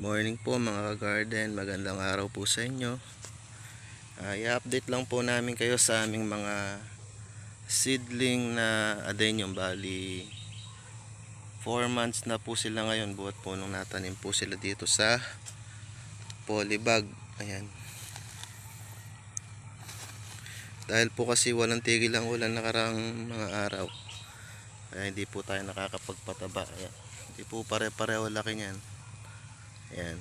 morning po mga ka-garden, magandang araw po sa inyo. Ah, i-update lang po namin kayo sa aming mga seedling na adenium bali 4 months na po sila ngayon buhat po nung natanim po sila dito sa polybag. Ayan. Dahil po kasi walang tigil ang ulan nakarang mga araw. Kaya hindi po tayo nakakapagpataba. Ayan. Hindi po pare-pareho laki niyan. Ayan.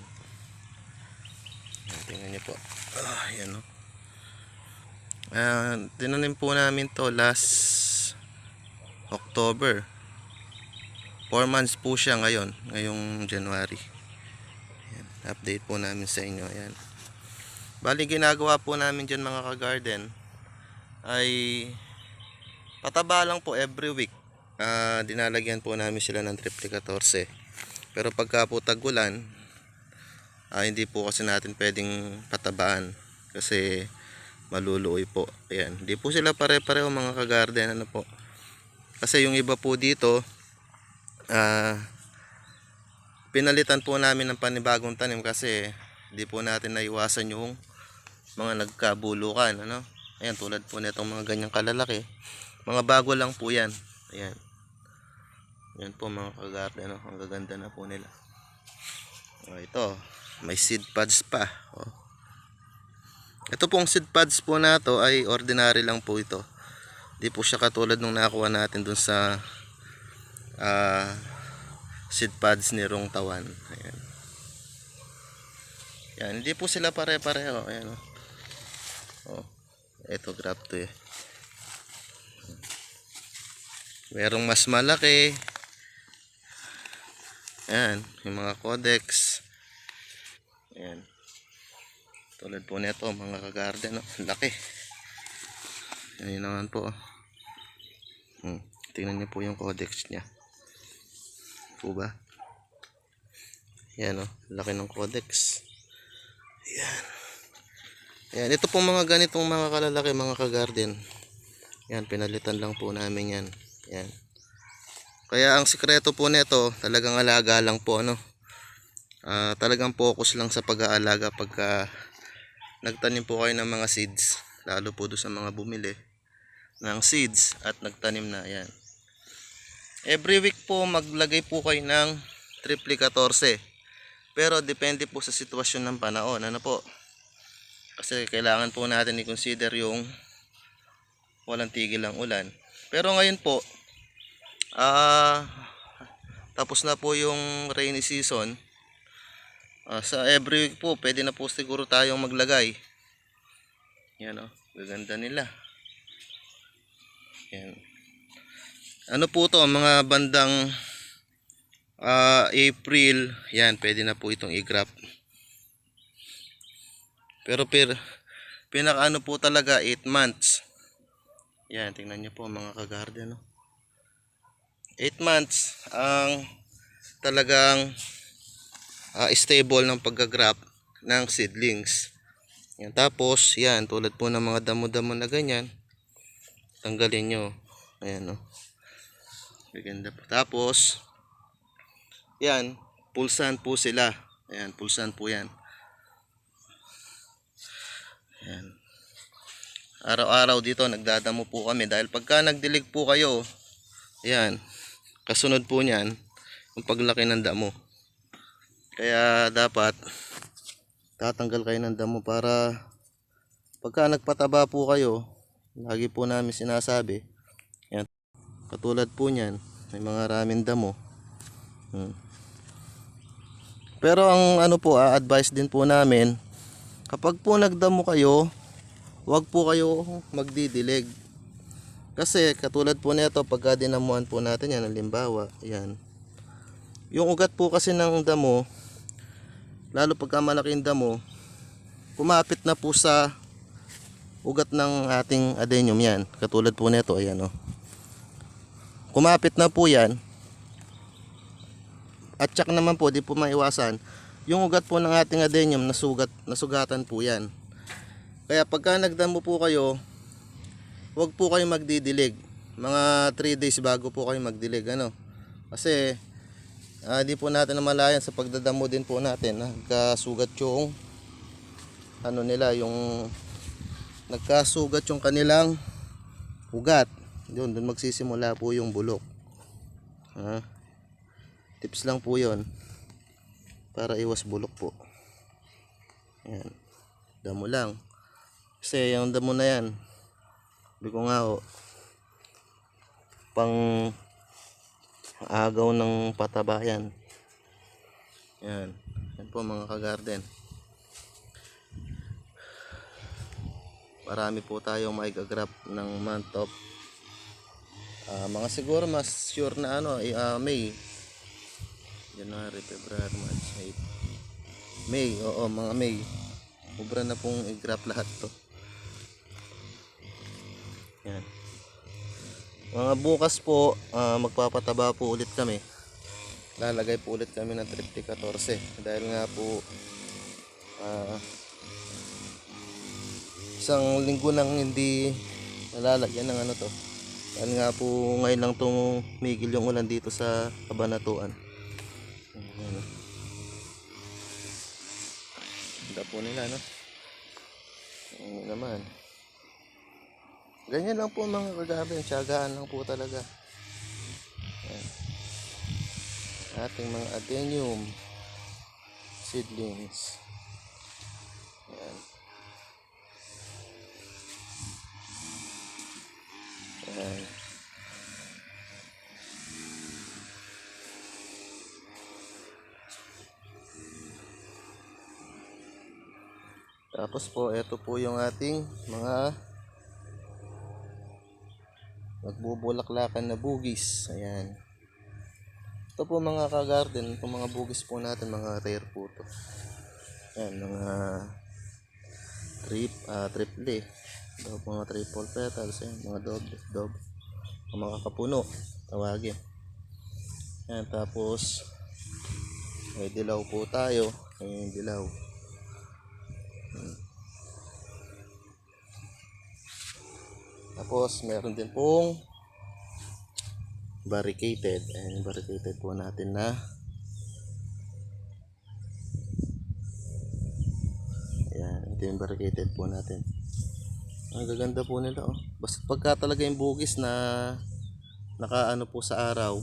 Tingnan niyo po. Ah, ayan o. Ah, tinanim po namin to last October. 4 months po siya ngayon, ngayong January. Ayan, update po namin sa inyo. Ayan. Bali ginagawa po namin dyan mga ka-garden ay pataba lang po every week. Ah, dinalagyan po namin sila ng triple 14. Pero pagka po tag-ulan, ah, hindi po kasi natin pwedeng patabaan kasi maluluoy po. Ayan. Hindi po sila pare-pareho mga ka-garden. Ano po. Kasi yung iba po dito, ah, pinalitan po namin ng panibagong tanim kasi hindi po natin naiwasan yung mga nagkabulukan. Ano? Ayan, tulad po nitong mga ganyang kalalaki. Mga bago lang po yan. Ayan. Yan po mga ka-garden. No? Ang gaganda na po nila. Oh, ito, may seed pads pa. Oh. Ito pong seed pads po na to ay ordinary lang po ito. Di po siya katulad nung nakuha natin dun sa ah, seed pads ni Rong Tawan. Ayan. Yan, hindi po sila pare-pareho. Ayan, oh. oh. Ito, grab to eh. Merong mas malaki. Ayan, yung mga codex. Ayan. Tulad po nito, mga kagarden, no? Ang laki. Yan yun naman po. oh. Hmm. Tingnan niyo po yung codex niya. Po ba? Yan, oh. Laki ng codex. Ayan. Ayan, ito pong mga ganitong mga kalalaki, mga kagarden. Yan, pinalitan lang po namin yan. Yan. Kaya ang sikreto po nito, talagang alaga lang po ano. Ah, talagang focus lang sa pag-aalaga pagka nagtanim po kayo ng mga seeds, lalo po do sa mga bumili ng seeds at nagtanim na yan. Every week po maglagay po kayo ng triple 14. Pero depende po sa sitwasyon ng panahon, ano po? Kasi kailangan po natin i-consider yung walang tigil ang ulan. Pero ngayon po, ah tapos na po yung rainy season. Ah, sa every week po, pwede na po siguro tayong maglagay. Yan o, gaganda nila. Yan. Ano po to, mga bandang ah, April, yan, pwede na po itong i-grab. Pero per, pinaka ano po talaga, 8 months. Yan, tingnan nyo po mga kagarden. No? 8 months ang talagang ah, stable ng paggagrap ng seedlings. Yan, tapos, yan, tulad po ng mga damo-damo na ganyan, tanggalin nyo. Ayan, no. Maganda po. Tapos, yan, pulsan po sila. Ayan, pulsan po yan. Ayan. Araw-araw dito nagdadamo po kami dahil pagka nagdilig po kayo, ayan, kasunod po niyan yung paglaki ng damo. Kaya dapat tatanggal kayo ng damo para pagka nagpataba po kayo, lagi po namin sinasabi, ayan, katulad po niyan, may mga raming damo. Hmm. Pero ang ano po, a-advise din po namin, kapag po nagdamo kayo, huwag po kayo magdidilig. Kasi katulad po nito, pagka dinamuhan po natin yan, halimbawa, yan. Yung ugat po kasi ng damo, lalo pagka malaking damo, kumapit na po sa ugat ng ating adenium yan. Katulad po nito, ayan o. Kumapit na po yan. At tsak naman po, di po maiwasan. Yung ugat po ng ating adenium, nasugat, nasugatan po yan. Kaya pagka nagdamo po kayo, huwag po kayo magdidilig. Mga 3 days bago po kayo magdilig. Ano? Kasi Ah, di po natin namalayan sa pagdadamo din po natin. Nagkasugat yung ano nila, yung nagkasugat yung kanilang ugat. Yun, doon magsisimula po yung bulok. Ha? Tips lang po yon para iwas bulok po. Yan. Damo lang. Kasi yung damo na yan, sabi ko nga ho, pang agaw ng pataba yan. Yan. Po mga kagarden. Marami po tayong maigagrap ng month of ah, mga siguro mas sure na ano, ah, May. January, February, March, April. May, oo, mga May. Ubra na pong i-grap lahat to. Yan. Mga bukas po, ah, magpapataba po ulit kami. Lalagay po ulit kami ng Tripty 14. Dahil nga po, ah, isang linggo nang hindi nalalagyan ng ano to. Dahil nga po ngayon lang tumigil yung ulan dito sa Kabanatuan. Ayan. Ganda po nila, no? Ayan naman. Ganyan lang po mga kagabi. Tiyagaan lang po talaga. Ayan. Ating mga adenium seedlings. Ayan. Ayan. Tapos po, ito po yung ating mga nagbubulaklakan na bugis. Ayan. Ito po mga ka-garden, itong mga bugis po natin, mga rare po to. Ayan, mga trip, ah, triple. Ito po mga triple petals, ayan, mga dog, dog. Mga kapuno, tawagin. Ayan, tapos, may dilaw po tayo. Ayan dilaw. Tapos, meron din pong barricaded. Ayan barricaded po natin na Ayan, ito yung barricaded po natin. Ang gaganda po nila oh. Basta pagka talaga yung bugis na nakaano po sa araw.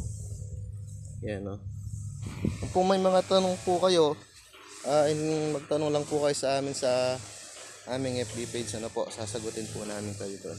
Yan oh. Kung may mga tanong po kayo, ah, in- magtanong lang po kayo sa amin sa aming FB page ano po, sasagutin po namin kayo doon.